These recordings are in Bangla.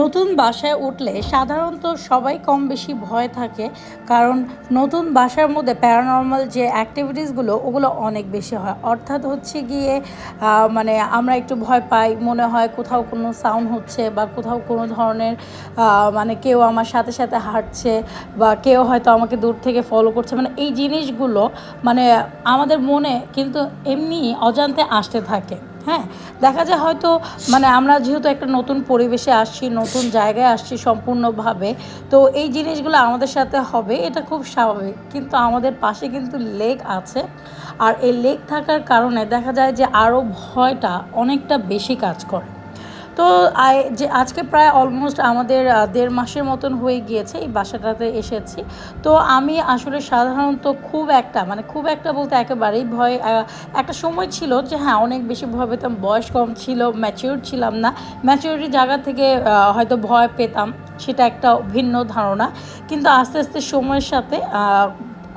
নতুন বাসায় উঠলে সাধারণত সবাই কম বেশি ভয় থাকে, কারণ নতুন বাসার মধ্যে প্যারানর্মাল যে অ্যাক্টিভিটিসগুলো ওগুলো অনেক বেশি হয়। অর্থাৎ হচ্ছে গিয়ে মানে আমরা একটু ভয় পাই, মনে হয় কোথাও কোনো সাউন্ড হচ্ছে বা কোথাও কোনো ধরনের মানে কেউ আমার সাথে সাথে হাঁটছে বা কেউ হয়তো আমাকে দূর থেকে ফলো করছে। মানে এই জিনিসগুলো মানে আমাদের মনে কিন্তু এমনি অজান্তে আসতে থাকে। হ্যাঁ দেখা যায় হয়তো মানে আমরা যেহেতু একটা নতুন পরিবেশে আসছি, নতুন জায়গায় আসছি সম্পূর্ণভাবে, তো এই জিনিসগুলো আমাদের সাথে হবে, এটা খুব স্বাভাবিক। কিন্তু আমাদের পাশে কিন্তু লেক আছে, আর এই লেক থাকার কারণে দেখা যায় যে আরও ভয়টা অনেকটা বেশি কাজ করে। তো যে আজকে প্রায় অলমোস্ট আমাদের দেড় মাসের মতন হয়ে গিয়েছে এই বাসাটাতে এসেছি। তো আমি আসলে সাধারণত খুব একটা মানে খুব একটা বলতে একেবারেই ভয় একটা সময় ছিল যে হ্যাঁ অনেক বেশি ভয় পেতাম, বয়স কম ছিল ম্যাচিওর ছিলাম না। ম্যাচিওরিটি জায়গা থেকে হয়তো ভয় পেতাম, সেটা একটা ভিন্ন ধারণা। কিন্তু আস্তে আস্তে সময়ের সাথে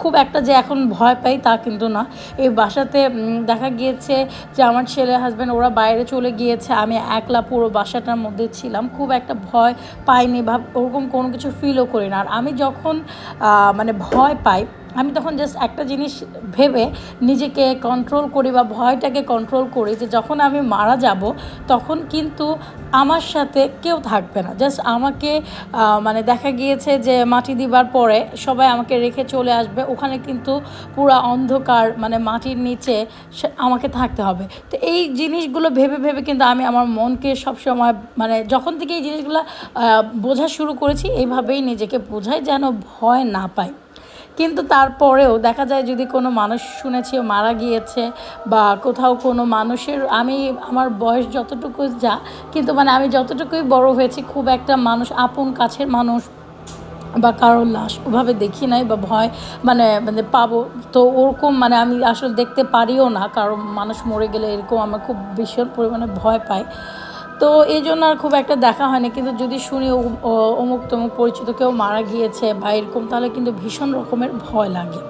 খুব একটা যে এখন ভয় পাই তা কিন্তু না। এই বাসাতে দেখা গিয়েছে যে আমার ছেলে হাজব্যান্ড ওরা বাইরে চলে গিয়েছে, আমি একলা পুরো বাসাটার মধ্যে ছিলাম। খুব একটা ভয় পাইনি বা ওরকম কোনো কিছু ফিলও করি না আর আমি যখন মানে ভয় পাই আমি তখন জাস্ট একটা জিনিস ভেবে নিজেকে কন্ট্রোল করি বা ভয়টাকে কন্ট্রোল করি যে যখন আমি মারা যাব, তখন কিন্তু আমার সাথে কেউ থাকবে না। জাস্ট আমাকে মানে দেখা গিয়েছে যে মাটি দিবার পরে সবাই আমাকে রেখে চলে আসবে, ওখানে কিন্তু পুরো অন্ধকার মানে মাটির নিচে আমাকে থাকতে হবে। তো এই জিনিসগুলো ভেবে ভেবে কিন্তু আমি আমার মনকে সবসময় মানে যখন থেকে এই জিনিসগুলো বোঝা শুরু করেছি, এইভাবেই নিজেকে বোঝাই যেন ভয় না পাই। কিন্তু তারপরেও দেখা যায় যদি কোনো মানুষ শুনেছি, মারা গিয়েছে বা কোথাও কোনো মানুষের, আমি আমার বয়স যতটুকু যা, কিন্তু মানে আমি যতটুকুই বড় হয়েছি, খুব একটা মানুষ আপন কাছের মানুষ বা কারোর লাশ ওভাবে দেখি নাই বা ভয় মানে মানে পাবো। তো ওরকম মানে আমি আসলে দেখতে পারিও না কারণ মানুষ মরে গেলে, এরকম আমার খুব ভীষণ পরিমাণে ভয় পায়। তো এই জন্য আর খুব একটা দেখা হয়নি। কিন্তু যদি শুনি অমুক তমুক পরিচিত কেউ মারা গিয়েছে বা এরকম, তাহলে কিন্তু ভীষণ রকমের ভয় লাগে।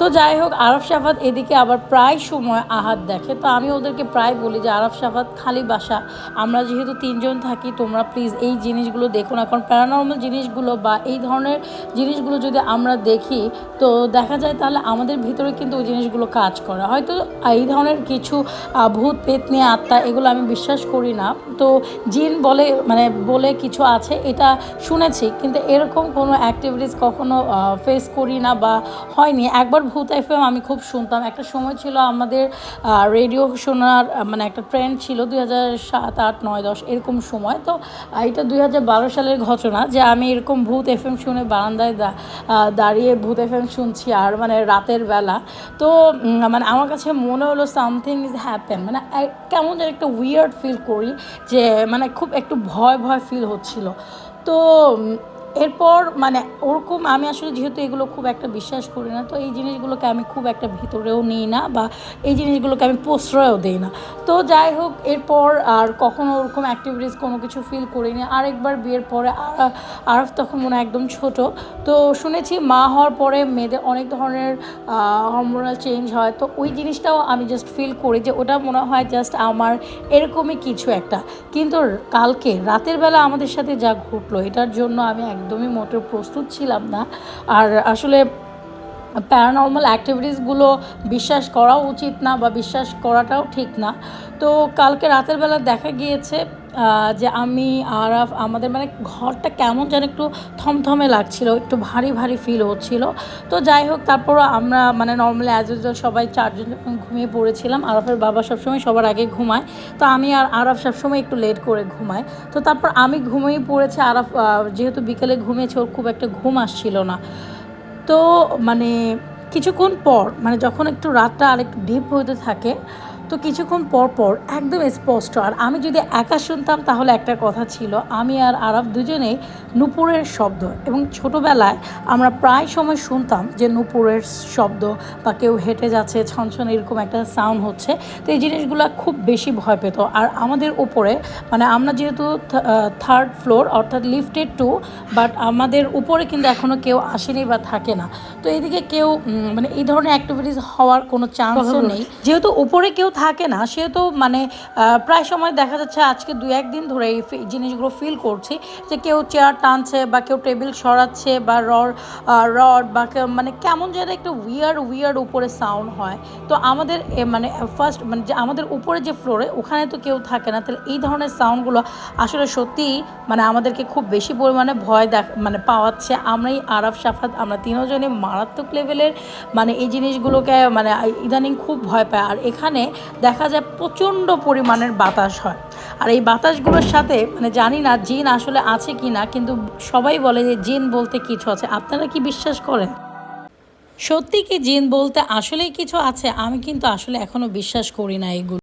তো যাই হোক, আরফ সাফাত এদিকে আবার প্রায় সময় আহাত দেখে। তো আমি ওদেরকে প্রায় বলি যে, আরফ সাফাত খালি বাসা। আমরা যেহেতু তিনজন থাকি, তোমরা প্লিজ এই জিনিসগুলো দেখো না। কারণ প্যারানর্মাল জিনিসগুলো বা এই ধরনের জিনিসগুলো যদি আমরা দেখি, তো দেখা যায় তাহলে আমাদের ভিতরে কিন্তু ওই জিনিসগুলো কাজ করে। হয়তো এই ধরনের কিছু ভূত, পেতনি, আত্মা এগুলো আমি বিশ্বাস করি না। তো জিন বলে মানে বলে কিছু আছে, এটা শুনেছি। কিন্তু এরকম কোনো অ্যাক্টিভিটিস কখনো ফেস করি না বা হয়নি। একবার ভূত এফএম, আমি খুব শুনতাম। একটা সময় ছিল আমাদের রেডিও শোনার মানে একটা ট্রেন্ড ছিল দুই হাজার সাত, আট, নয়, দশ, এরকম সময়। তো এটা দুই হাজার বারো সালের ঘটনা যে আমি এরকম ভূত এফএম শুনে বারান্দায় দাঁড়িয়ে ভূত এফএম শুনছি আর মানে রাতের বেলা। তো মানে আমার কাছে মনে হলো সামথিং ইজ হ্যাপেন মানে কেমন যেন একটা উইয়ার্ড ফিল করি যে মানে খুব একটু ভয় ভয় ফিল হচ্ছিল। তো এরপর মানে ওরকম আমি আসলে যেহেতু এগুলো খুব একটা বিশ্বাস করি না, তো এই জিনিসগুলোকে আমি খুব একটা ভিতরেও নিই না বা এই জিনিসগুলোকে আমি প্রশ্রয়ও দিই না। তো যাই হোক, এরপর আর কখনো ওরকম অ্যাক্টিভিটিস কোনো কিছু ফিল করিনি। আরেকবার বিয়ের পরে আর- আরফ তখন মনে একদম ছোট। তো শুনেছি মা হওয়ার পরে মেয়েদের অনেক ধরনের হরমোনাল চেঞ্জ হয়। তো ওই জিনিসটাও আমি জাস্ট ফিল করি যে ওটা মনে হয় জাস্ট আমার এরকমই কিছু একটা। কিন্তু কালকে রাতের বেলা আমাদের সাথে যা ঘটলো, এটার জন্য আমি একদমই মোটেও প্রস্তুত ছিলাম না। আর আসলে প্যারানর্মাল অ্যাক্টিভিটিসগুলো বিশ্বাস করাও উচিত না বা বিশ্বাস করাটাও ঠিক না। তো কালকে রাতের বেলা দেখা গিয়েছে যে আমি আর আমাদের মানে ঘরটা কেমন যেন একটু থমথমে লাগছিল, একটু ভারী ভারী ফিল হচ্ছিল। তো যাই হোক তারপরও আমরা মানে নর্মালি অ্যাজ ইউজুয়াল সবাই চারজন যখন ঘুমিয়ে পড়েছিলাম। আরফের বাবা সবসময় সবার আগে ঘুমায়। তো আমি আর আরফ সবসময় একটু লেট করে ঘুমাই তো তারপর আমি ঘুমিয়ে পড়েছি, আরফ যেহেতু বিকেলে ঘুমিয়েছে, ওর খুব একটা ঘুম আসছিল না। তো মানে কিছুক্ষণ পর মানে যখন একটু রাতটা আর একটু ডিপ হতে থাকে তো কিছুক্ষণ পর পর একদম স্পষ্ট। আর আমি যদি একা শুনতাম তাহলে একটা কথা ছিল আমি আর আরব দুজনেই নুপুরের শব্দ। এবং ছোটোবেলায় আমরা প্রায় সময় শুনতাম যে নুপুরের শব্দ বা কেউ হেঁটে যাচ্ছে ছনছন এরকম একটা সাউন্ড হচ্ছে। তো এই জিনিসগুলো খুব বেশি ভয় পেত। আর আমাদের উপরে মানে আমরা যেহেতু থার্ড ফ্লোর অর্থাৎ লিফটেড টু বাট আমাদের উপরে কিন্তু এখনও কেউ আসেনি বা থাকে না। তো এদিকে কেউ মানে এই ধরনের অ্যাক্টিভিটিস হওয়ার কোনো চান্সও নেই। যেহেতু উপরে কেউ থাকে না সে তো মানে প্রায় সময় দেখা যাচ্ছে আজকে দু, একদিন ধরে এই জিনিসগুলো ফিল করছি যে কেউ চেয়ার টানছে বা কেউ টেবিল সরাচ্ছে বা রড রড বা মানে কেমন যেন একটু উইয়ার উইয়ার উপরে সাউন্ড হয়। তো আমাদের মানে ফার্স্ট মানে যে আমাদের উপরে যে ফ্লোরে ওখানে তো কেউ থাকে না, তাহলে এই ধরনের সাউন্ডগুলো আসলে সত্যিই মানে আমাদেরকে খুব বেশি পরিমাণে ভয় দেখ মানে পাওয়াচ্ছে। আমরাই আরাফ, সাফাত, আমরা তিনজনই মারাত্মক লেভেলের মানে এই জিনিসগুলোকে মানে ইদানিং খুব ভয় পায় আর এখানে দেখা যায় প্রচণ্ড পরিমাণের বাতাস হয়। আর এই বাতাসগুলোর সাথে মানে জানি না জিন আসলে আছে কি না কিন্তু সবাই বলে যে জিন বলতে কিছু আছে। আপনারা কি বিশ্বাস করেন? সত্যি কি জিন বলতে আসলেই কিছু আছে? আমি কিন্তু আসলে এখনও বিশ্বাস করি না এগুলো।